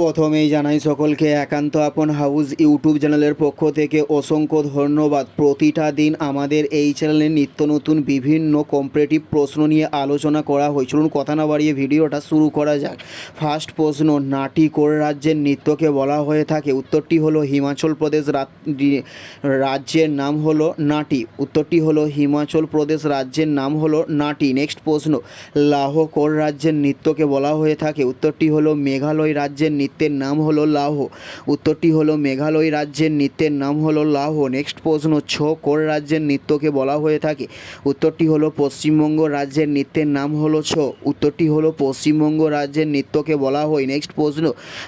প্রথমেই জানাই সকলকে একান্ত আপন হাউস ইউটিউব চ্যানেলের পক্ষ থেকে অসংখ্য ধন্যবাদ। প্রতিটা দিন আমাদের এই চ্যানেলে নিত্য নতুন বিভিন্ন কম্পারেটিভ প্রশ্ন নিয়ে আলোচনা করা হয়। চলুন কথা না বাড়িয়ে ভিডিওটা শুরু করা যাক। ফার্স্ট প্রশ্ন, নাটি কোন রাজ্যের নৃত্যকে বলা হয়ে থাকে? উত্তরটি হলো হিমাচল প্রদেশ রাজ্যের নাম হলো নাটি। উত্তরটি হলো হিমাচল প্রদেশ রাজ্যের নাম হলো নাটি। নেক্সট প্রশ্ন লাহ কোন রাজ্যের নৃত্যকে বলা হয়ে থাকে? উত্তরটি হলো মেঘালয় রাজ্যের নৃত্যের নাম হলো লাহ। উত্তরটি হলো মেঘালয় রাজ্যের নৃত্যের নাম হলো লাহ। নেক্সট প্রশ্ন, ছ, কোন রাজ্যের নৃত্যকে বলা হয়ে থাকে? উত্তরটি হলো পশ্চিমবঙ্গ রাজ্যের নৃত্যের নাম হলো ছ। উত্তরটি হলো পশ্চিমবঙ্গ রাজ্যের নৃত্যকে বলা হয়। নেক্সট প্রশ্ন,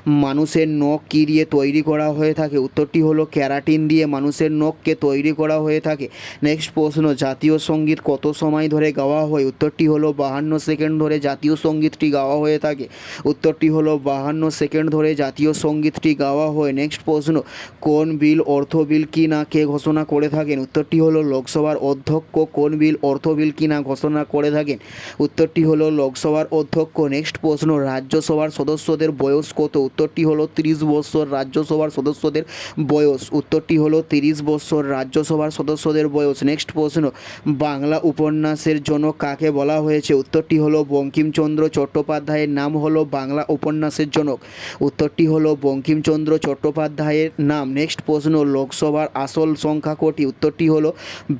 মানুষের নখ কী দিয়ে তৈরি করা হয়ে থাকে? উত্তরটি হলো ক্যারাটিন দিয়ে মানুষের নখকে তৈরি করা হয়ে থাকে। নেক্সট প্রশ্ন, জাতীয় সংগীত কত সময় ধরে গাওয়া হয়? উত্তরটি হলো বাহান্ন সেকেন্ড ধরে জাতীয় সঙ্গীতটি গাওয়া হয়ে থাকে। উত্তরটি হলো বাহান্ন সেকেন্ড ধরে জাতীয় সঙ্গীতটি গাওয়া হয়। নেক্সট প্রশ্ন, কোন বিল অর্থ বিল কি না কে ঘোষণা করে থাকেন? উত্তরটি হলো, লোকসভার অধ্যক্ষ কোন বিল অর্থ বিল কি না ঘোষণা করে থাকেন? উত্তরটি হলো, লোকসভার অধ্যক্ষ। নেক্সট প্রশ্ন, রাজ্যসভার সদস্যদের বয়স কত? উত্তরটি হলো, তিরিশ বছর রাজ্যসভার সদস্যদের বয়স। উত্তরটি হলো, তিরিশ বছর রাজ্যসভার সদস্যদের বয়স। নেক্সট প্রশ্ন, বাংলা উপন্যাসের জন্য কাকে বলা হয়েছে? উত্তরটি হলো, বঙ্কিমচন্দ্র চট্টোপাধ্যায়ের নাম হলো বাংলা উপন্যাসের জনক। উত্তরটি হলো বঙ্কিমচন্দ্র চট্টোপাধ্যায়ের নাম। নেক্সট প্রশ্ন, লোকসভার আসল সংখ্যা কটি? উত্তরটি হলো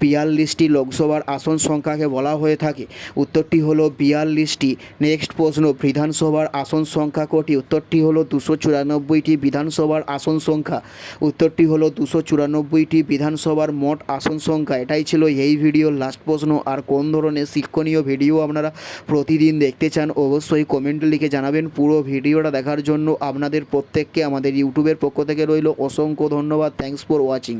বিয়াল্লিশটি লোকসভার আসন সংখ্যাকে বলা হয়ে থাকে। উত্তরটি হলো বিয়াল্লিশটি। নেক্সট প্রশ্ন, বিধানসভার আসন সংখ্যা কটি? উত্তরটি হলো দুশো চুরানব্বইটি বিধানসভার আসন সংখ্যা। উত্তরটি হলো দুশো চুরানব্বইটি বিধানসভার মোট আসন সংখ্যা। এটাই ছিল এই ভিডিওর লাস্ট প্রশ্ন। আর কোন ধরনের শিক্ষণীয় ভিডিও আপনারা প্রতিদিন দেখতে চান, অবশ্যই কমেন্টে লিখে জানাবেন। পুরো ভিডিওটা দেখার জন্য আপনাদের প্রত্যেককে আমাদের ইউটিউবের পক্ষ থেকে রইল অসংখ্য ধন্যবাদ। Thanks for watching